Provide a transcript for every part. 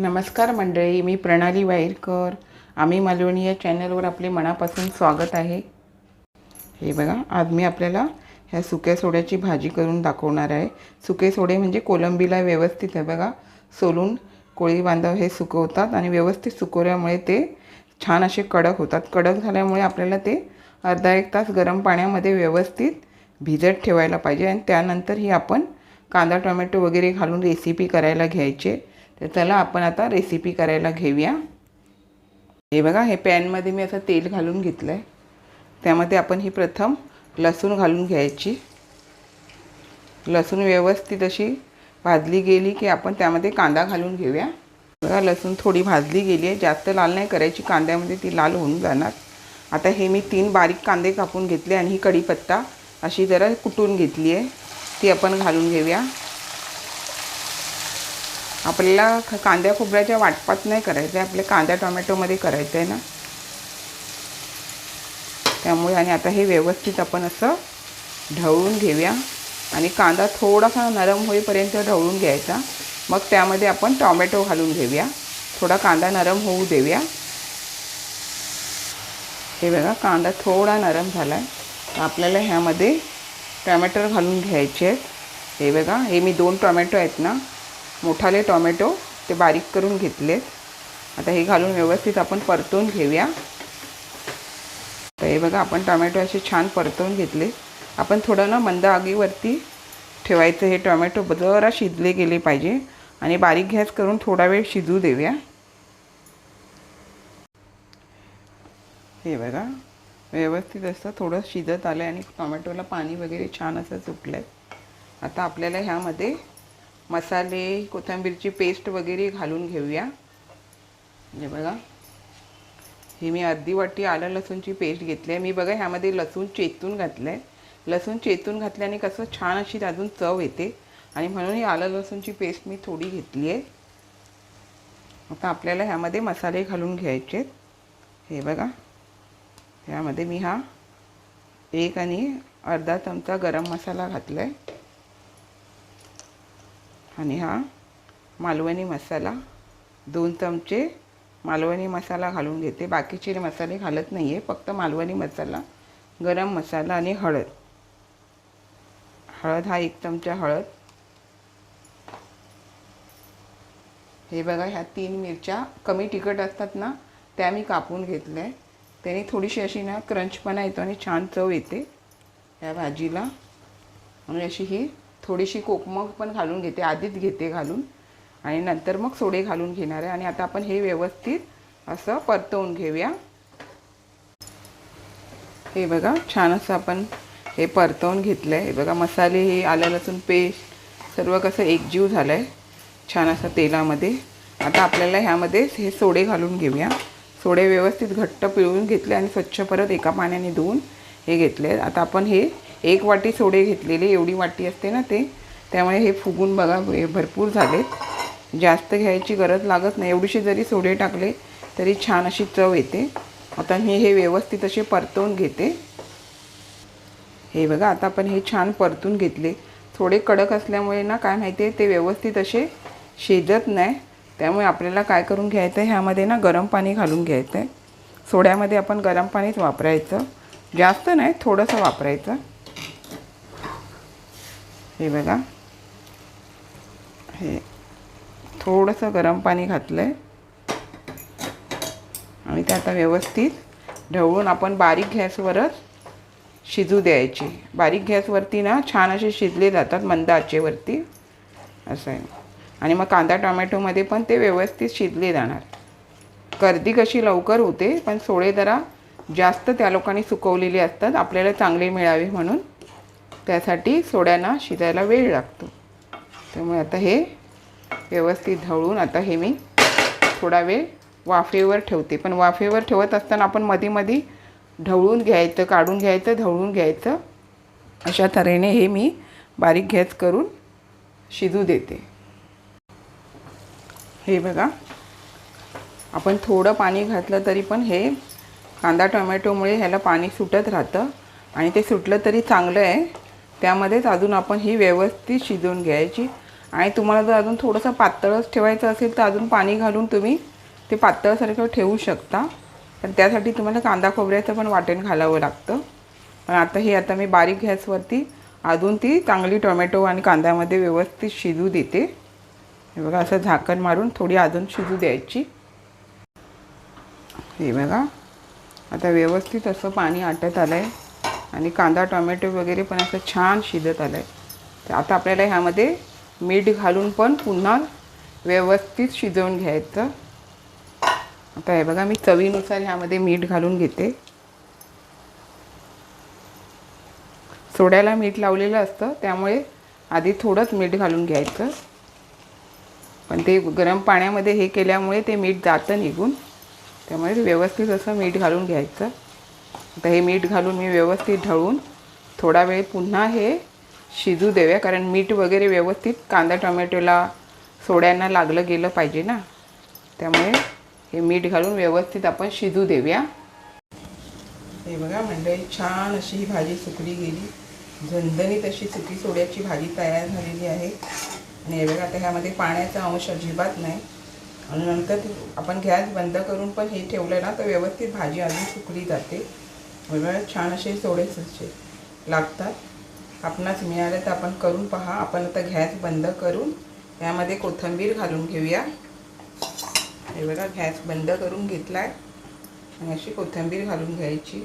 नमस्कार मंडळी मी प्रणाली वाईरकर. आम्ही मालवणी या चॅनलवर आपले मनापासून स्वागत आहे. हे बघा आज मी आपल्याला ह्या सुक्या सोड्याची भाजी करून दाखवणार आहे. सुके सोडे म्हणजे कोलंबीला व्यवस्थित आहे बघा सोलून कोळी बांधव हे सुकवतात आणि व्यवस्थित सुकवल्यामुळे ते छान असे कडक होतात. कडक झाल्यामुळे आपल्याला ते अर्धा एक तास गरम पाण्यामध्ये व्यवस्थित भिजत ठेवायला पाहिजे. आणि त्यानंतर ही आपण कांदा टोमॅटो वगैरे घालून रेसिपी करायला घ्यायचे. तर चला आपण आता रेसिपी करायला घेऊया. हे बघा हे पॅनमध्ये मी असं तेल घालून घेतलं आहे त्यामध्ये आपण ही प्रथम लसूण घालून घ्यायची. लसूण व्यवस्थित अशी भाजली गेली की आपण त्यामध्ये कांदा घालून घेऊया. बघा लसूण थोडी भाजली गेली आहे. जास्त लाल नाही करायची कांद्यामध्ये ती लाल होऊन जाणार. आता हे मी तीन बारीक कांदे कापून घेतले आणि ही कढीपत्ता अशी जरा कुटून घेतली आहे. ती आपण घालून घेऊया. आपल्याला ख- कांद्या खोबऱ्याच्या वाटपात नाही करायचं आहे आपल्या कांद्या टोमॅटोमध्ये करायचं आहे ना. त्यामुळे आणि आता हे व्यवस्थित आपण असं ढवळून घेऊया. आणि कांदा थोडासा नरम होईपर्यंत ढवळून घ्यायचा. मग त्यामध्ये आपण टॉमॅटो घालून घेऊया. थोडा कांदा नरम होऊ देऊया. हे बघा कांदा थोडा नरम झाला आहे तर आपल्याला ह्यामध्ये टॉमॅटो घालून घ्यायचे आहेत. हे बघा हे मी दोन टॉमॅटो आहेत ना. मोठाले टॉमॅटो ते बारीक करून घेतलेत. आता हे घालून व्यवस्थित आपण परतून घेऊया. तर हे बघा आपण टॉमॅटो असे छान परतवून घेतले. आपण थोडं ना मंद आगीवरती ठेवायचं. हे टॉमॅटो जरा शिजले गेले पाहिजे. आणि बारीक गॅस करून थोडा वेळ शिजू देऊया. हे बघा व्यवस्थित असं थोडं शिजत आलं आहे आणि टॉमॅटोला पाणी वगैरे छान असं सुटलं आहे आता आपल्याला ह्यामध्ये मसाले कोथिंबीरची पेस्ट वगैरे घालून घेऊया. हे बघा. ही मी अर्धी वाटी आलं लसूणची पेस्ट घेतली आहे. मी बघा ह्यामध्ये लसूण चेतून घातलं आहे लसूण चेतून घातल्याने कसं छान अशी अजून चव येते. आणि म्हणून ही आलं लसूणची पेस्ट मी थोडी घेतली आहे. आता आपल्याला ह्यामध्ये मसाले घालून घ्यायचे आहेत हे बघा. ह्यामध्ये मी हा एक आणि अर्धा चमचा गरम मसाला घातला आहे आणि हा मालवणी मसाला. दोन चमचे मालवणी मसाला घालून घेते. बाकीचे मसाले घालत नाही आहे फक्त मालवणी मसाला गरम मसाला आणि हळद. हळद हा एक चमचा हळद. हे बघा ह्या तीन मिरच्या कमी तिखट असतात ना त्या मी कापून घेतल्या. आहे त्याने थोडीशी अशी ना क्रंचपणा येतो आणि छान चव येते. या भाजीला. आणि अशी ही थोडीशी कोकमग पण घालून घेते आधीच घेते घालून. आणि नंतर मग सोडे घालून घेणार आहे. आणि आता आपण हे व्यवस्थित असं परतवून घेऊया. हे बघा छान असं आपण हे परतवून घेतलं आहे हे बघा मसाले हे आलं लसूण पेस्ट सर्व कसं एकजीव झालं आहे छान असं तेलामध्ये. आता आपल्याला ह्यामध्ये हे सोडे घालून घेऊया. सोडे व्यवस्थित घट्ट पिळून घेतले आणि स्वच्छ परत एका पाण्याने धुवून हे घेतले आता आपण हे एक वाटी सोडे घेतलेले एवढी वाटी असते ना ते त्यामुळे हे फुगून बघा हे भरपूर झालेत. जास्त घ्यायची गरज लागत नाही. एवढीशी जरी सोडे टाकले तरी छान अशी चव येते. आता मी हे व्यवस्थित असे परतवून घेते. हे बघा आता आपण हे छान परतून घेतले. थोडे कडक असल्यामुळे ना काय माहिती आहे ते व्यवस्थित असे शिजत नाही. त्यामुळे आपल्याला काय करून घ्यायचं आहे ह्यामध्ये ना गरम पाणी घालून घ्यायचं आहे सोड्यामध्ये आपण गरम पाणीच वापरायचं. जास्त नाही थोडंसं वापरायचं. हे बघा. हे थोडंसं गरम पाणी घातलं आहे आणि ते आता व्यवस्थित ढवळून आपण बारीक गॅसवरच शिजू द्यायची. बारीक गॅसवरती ना छान असे शिजले जातात मंद आचेवरती. असं आहे. आणि मग कांदा टोमॅटोमध्ये पण ते व्यवस्थित शिजले जाणार. गर्दी कशी लवकर होते पण सोळे जरा जास्त त्या लोकांनी सुकवलेली असतात. आपल्याला चांगले मिळावे म्हणून. त्यासाठी सोड्यांना शिजायला वेळ लागतो. त्यामुळे आता हे व्यवस्थित ढवळून आता हे मी थोडा वेळ वाफेवर ठेवते. पण वाफेवर ठेवत असताना आपण मध्ये मध्ये ढवळून घ्यायचं काढून घ्यायचं ढवळून घ्यायचं अशा तऱ्हेने हे मी बारीक गॅस करून शिजू देते. हे बघा. आपण थोडं पाणी घातलं तरी पण हे कांदा टोमॅटोमुळे ह्याला पाणी सुटत राहतं. आणि ते सुटलं तरी चांगलं आहे. त्यामध्येच अजून आपण ही व्यवस्थित शिजवून घ्यायची. आणि तुम्हाला जर अजून थोडंसं पातळच ठेवायचं असेल तर अजून पाणी घालून तुम्ही ते पातळसारखं ठेवू शकता. पण त्यासाठी तुम्हाला कांदा खोबऱ्याचं पण वाटण घालावं लागतं. पण आता हे आता मी बारीक गॅसवरती अजून ती चांगली टोमॅटो आणि कांद्यामध्ये व्यवस्थित शिजू देते. हे बघा असं झाकण मारून थोडी अजून शिजू द्यायची. हे बघा आता व्यवस्थित असं पाणी आटत आलं आहे आणि कांदा टोमॅटो वगैरे पण असं छान शिजत आलं आहे तर आता आपल्याला ह्यामध्ये मीठ घालून पण पुन्हा व्यवस्थित शिजवून घ्यायचं. आता हे बघा मी चवीनुसार ह्यामध्ये मीठ घालून घेते. सोड्याला मीठ लावलेलं असतं त्यामुळे आधी थोडंच मीठ घालून घ्यायचं. पण ते गरम पाण्यामध्ये हे केल्यामुळे ते मीठ जातं निघून. त्यामुळे व्यवस्थित असं मीठ घालून घ्यायचं. आता हे मीठ घालून मी व्यवस्थित ढळून थोडा वेळ पुन्हा हे शिजू देऊया. कारण मीठ वगैरे व्यवस्थित कांदा टोमॅटोला सोड्यांना लागलं गेलं पाहिजे ना. त्यामुळे हे मीठ घालून व्यवस्थित आपण शिजू देऊया. हे बघा मंडळी छान अशी ही भाजी सुकली गेली. झणझणीत अशी सुकी सोड्याची भाजी तयार झालेली आहे. आणि हे बघा आता ह्यामध्ये पाण्याचा अंश अजिबात नाही. आणि नंतर आपण गॅस बंद करून पण हे ठेवलं ना तर व्यवस्थित भाजी अजून सुकली जाते. हे बघा छान असे सोडेच असे लागतात. आपणास मिळाले तर आपण करून पहा. आपण आता गॅस बंद करून यामध्ये कोथिंबीर घालून घेऊया. हे बघा गॅस बंद करून घेतला आहे आणि अशी कोथिंबीर घालून घ्यायची.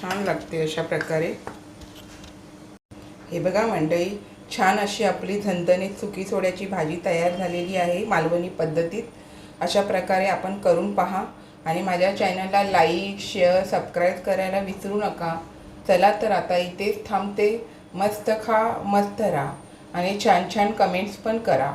छान लागते अशा प्रकारे. हे बघा मंडळी छान अशी आपली झणझणीत सुकी सोड्याची भाजी तयार झालेली आहे. मालवणी पद्धतीत. अशा प्रकारे आपण करून पहा. आणि माझ्या चॅनलला लाईक शेअर सबस्क्राईब करायला विसरू नका. चला तर आता इथेच थांबते. मस्त खा मस्त राहा. आणि छान छान कमेंट्स पण करा.